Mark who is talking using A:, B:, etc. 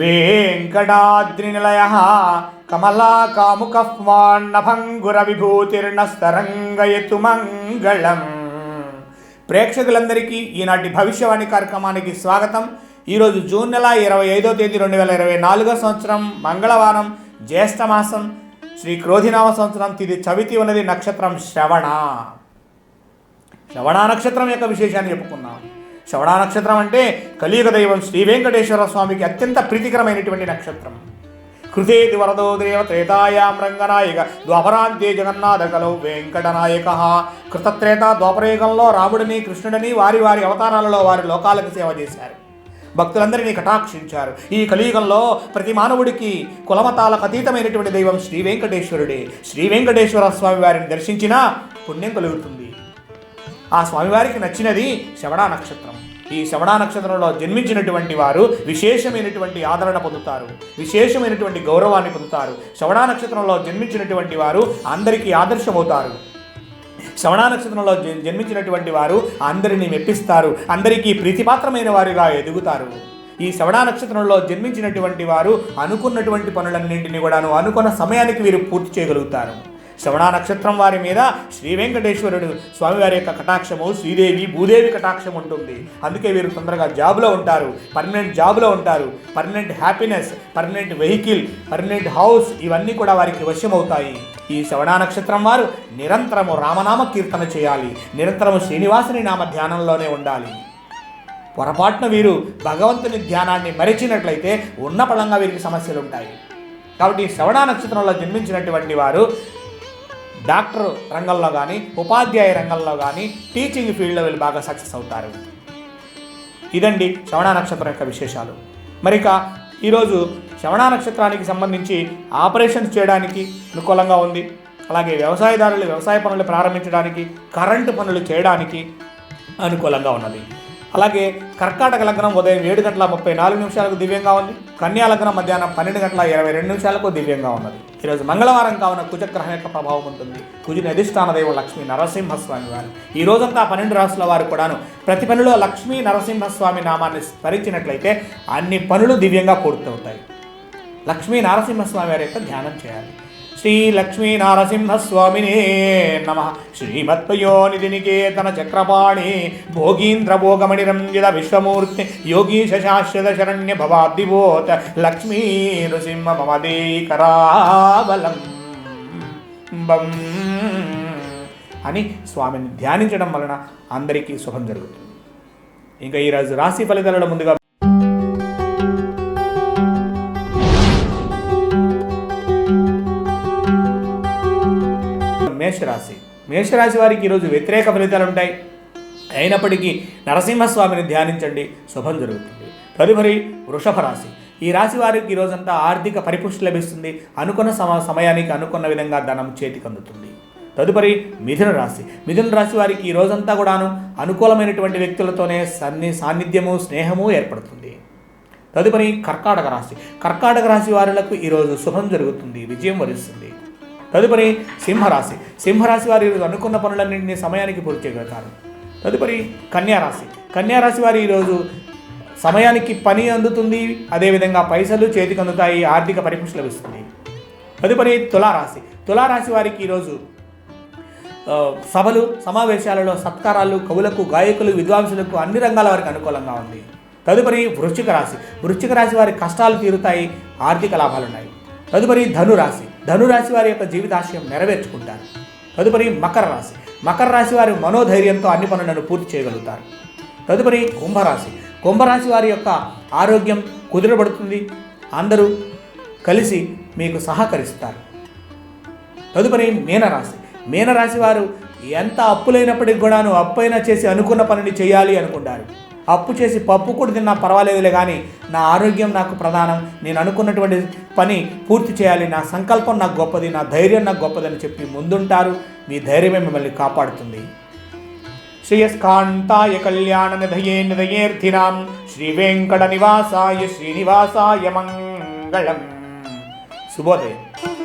A: వెంకటాద్రినిలయ కమలా కాముకఫ్వాన్నభంగుర మంగళం ప్రేక్షకులందరికీ ఈనాటి భవిష్యవాణి కార్యక్రమానికి స్వాగతం. ఈరోజు జూన్ నెల ఇరవై ఐదో తేదీ రెండు వేల ఇరవై నాలుగో సంవత్సరం మంగళవారం జ్యేష్ఠమాసం శ్రీ క్రోధినామ సంవత్సరం తిది చవితి ఉన్నది నక్షత్రం శ్రవణ. శ్రవణ నక్షత్రం యొక్క విశేషాన్ని చెప్పుకున్నాం శ్రవణ నక్షత్రం అంటే కలియుగ దైవం శ్రీ వెంకటేశ్వర స్వామికి అత్యంత ప్రీతికరమైనటువంటి నక్షత్రం. కృతేది వరదో దేవ త్రేతాయాం రంగనాయక ద్వాపరాంతే జగన్నాథ కలౌ వెంకటనాయక. కృతత్రేత ద్వాపరయుగంలో రాముడిని కృష్ణుడిని వారి వారి అవతారాలలో వారి లోకాలకు సేవ చేశారు. భక్తులందరినీ కటాక్షించారు. ఈ కలియుగంలో ప్రతి మానవుడికి కులమతాలకు అతీతమైనటువంటి దైవం శ్రీ వెంకటేశ్వరుడే. శ్రీ వెంకటేశ్వర స్వామి వారిని దర్శించినా పుణ్యం కలుగుతుంది. ఆ స్వామివారికి నచ్చినది శ్రవణ నక్షత్రం. ఈ శ్రవణ నక్షత్రంలో జన్మించినటువంటి వారు విశేషమైనటువంటి ఆదరణ పొందుతారు. విశేషమైనటువంటి గౌరవాన్ని పొందుతారు. శ్రవణ నక్షత్రంలో జన్మించినటువంటి వారు అందరికీ ఆదర్శమవుతారు. శ్రవణ నక్షత్రంలో జన్- జన్మించినటువంటి వారు అందరినీ మెప్పిస్తారు. అందరికీ ప్రీతిపాత్రమైన వారుగా ఎదుగుతారు. ఈ శ్రవణ నక్షత్రంలో జన్మించినటువంటి వారు అనుకున్నటువంటి పనులన్నింటినీ కూడాను అనుకున్న సమయానికి వీరు పూర్తి చేయగలుగుతారు. శ్రవణ నక్షత్రం వారి మీద శ్రీ వెంకటేశ్వరుడు స్వామివారి యొక్క కటాక్షము శ్రీదేవి భూదేవి కటాక్షం ఉంటుంది. అందుకే వీరు తొందరగా జాబ్లో ఉంటారు. పర్మనెంట్ జాబ్లో ఉంటారు. Permanent happiness permanent vehicle permanent house ఇవన్నీ కూడా వారికి వశ్యమవుతాయి. ఈ శ్రవణ నక్షత్రం వారు నిరంతరము రామనామ కీర్తన చేయాలి. నిరంతరము శ్రీనివాసుని నామ ధ్యానంలోనే ఉండాలి. పొరపాటున వీరు భగవంతుని ధ్యానాన్ని మరిచినట్లయితే ఉన్న పడంగా వీరికి సమస్యలు ఉంటాయి కాబట్టి శ్రవణ నక్షత్రంలో జన్మించినటువంటి వారు డాక్టర్ రంగంలో కానీ ఉపాధ్యాయ రంగంలో కానీ టీచింగ్ ఫీల్డ్లో వీళ్ళు బాగా సక్సెస్ అవుతారు. ఇదండి శ్రవణ నక్షత్రం యొక్క విశేషాలు. మరిక ఈరోజు శ్రవణ నక్షత్రానికి సంబంధించి ఆపరేషన్స్ చేయడానికి అనుకూలంగా ఉంది. అలాగే వ్యవసాయదారులు వ్యవసాయ పనులు ప్రారంభించడానికి కరెంటు పనులు చేయడానికి అనుకూలంగా ఉన్నది. అలాగే కర్కాటక లగ్నం ఉదయం ఏడు గంటల ముప్పై నాలుగు నిమిషాలకు దివ్యంగా ఉంది. కన్యా లగ్నం మధ్యాహ్నం పన్నెండు గంటల ఇరవై రెండు నిమిషాలకు దివ్యంగా ఉన్నది. ఈరోజు మంగళవారం కావున కుజగ్రహం యొక్క ప్రభావం ఉంటుంది. కుజుని అధిష్టాన దైవం లక్ష్మీ నరసింహస్వామి వారు. ఈ రోజంతా పన్నెండు రాసుల వారు కూడాను ప్రతి పనిలో లక్ష్మీ నరసింహస్వామి నామాన్ని స్మరించినట్లయితే అన్ని పనులు దివ్యంగా పూర్తవుతాయి. లక్ష్మీ నరసింహస్వామి వారి యొక్క ధ్యానం చేయాలి. శ్రీలక్ష్మీనారసింహస్వామినే లక్ష్మీ నరసింహస్వామినే నమ. శ్రీమత్పయోనిధి నికేతన చక్రపాణి భోగీంద్ర భోగమణి రంజిత విశ్వమూర్తి యోగీశ శాశ్వత శరణ్య భవాబ్దిబోత లక్ష్మీ నృసింహ మమదేకరాబలం బం అని స్వామిని ధ్యానించడం వలన అందరికీ శుభం జరుగుతుంది. ఇంకా ఈరోజు రాశి ఫలితాలలో ముందుగా మేషరాశి వారికి ఈరోజు వ్యతిరేక ఫలితాలు ఉంటాయి అయినప్పటికీ నరసింహస్వామిని ధ్యానించండి. శుభం జరుగుతుంది. తదుపరి వృషభ రాశి. ఈ రాశి వారికి ఈ రోజంతా ఆర్థిక పరిపుష్టి లభిస్తుంది. అనుకున్న సమ సమయానికి అనుకున్న విధంగా ధనం చేతికి అందుతుంది తదుపరి మిథున రాశి. మిథున రాశి వారికి ఈ రోజంతా కూడాను అనుకూలమైనటువంటి వ్యక్తులతోనే సన్ని సాన్నిధ్యము స్నేహము ఏర్పడుతుంది. తదుపరి కర్కాటక రాశి. కర్కాటక రాశి వారులకు ఈరోజు శుభం జరుగుతుంది. విజయం వరిస్తుంది. తదుపరి సింహరాశి. సింహరాశి వారు ఈరోజు అనుకున్న పనులన్నింటినీ సమయానికి పూర్తి చేయగలుగుతారు. తదుపరి కన్యారాశి. కన్యారాశి వారు ఈరోజు సమయానికి పని అందుతుంది అదేవిధంగా పైసలు చేతికి అందుతాయి ఆర్థిక పరిపుష్టి లభిస్తుంది. తదుపరి తులారాశి. తులారాశి వారికి ఈరోజు సభలు సమావేశాలలో సత్కారాలు కవులకు గాయకులు విద్వాంసులకు అన్ని రంగాల వారికి అనుకూలంగా ఉంది. తదుపరి వృశ్చిక రాశి. వృశ్చిక రాశి వారి కష్టాలు తీరుతాయి ఆర్థిక లాభాలు ఉన్నాయి తదుపరి ధనురాశి. ధనురాశి వారి యొక్క జీవితాశయం నెరవేర్చుకుంటారు. తదుపరి మకర రాశి. మకర రాశి వారి మనోధైర్యంతో అన్ని పనులను పూర్తి చేయగలుగుతారు. తదుపరి కుంభరాశి. కుంభరాశి వారి యొక్క ఆరోగ్యం కుదిరబడుతుంది. అందరూ కలిసి మీకు సహకరిస్తారు. తదుపరి మీనరాశి. మీనరాశి వారు ఎంత అప్పులైనప్పటికి కూడాను అప్పైనా చేసి అనుకున్న పనిని చేయాలి అనుకుంటారు. అప్పు చేసి పప్పు కూడా తిన్నా పర్వాలేదులే కానీ నా ఆరోగ్యం నాకు ప్రధానం. నేను అనుకున్నటువంటి పని పూర్తి చేయాలి. నా సంకల్పం నాకు గొప్పది. నా ధైర్యం నాకు గొప్పదని చెప్పి ముందుంటారు. మీ ధైర్యమే మిమ్మల్ని కాపాడుతుంది. శ్రేయస్కాంతాయ కళ్యాణ నిధయే నిధయేర్థినాం శ్రీ వెంకట నివాసాయ శ్రీనివాసాయ మంగళం. శుభోదయం.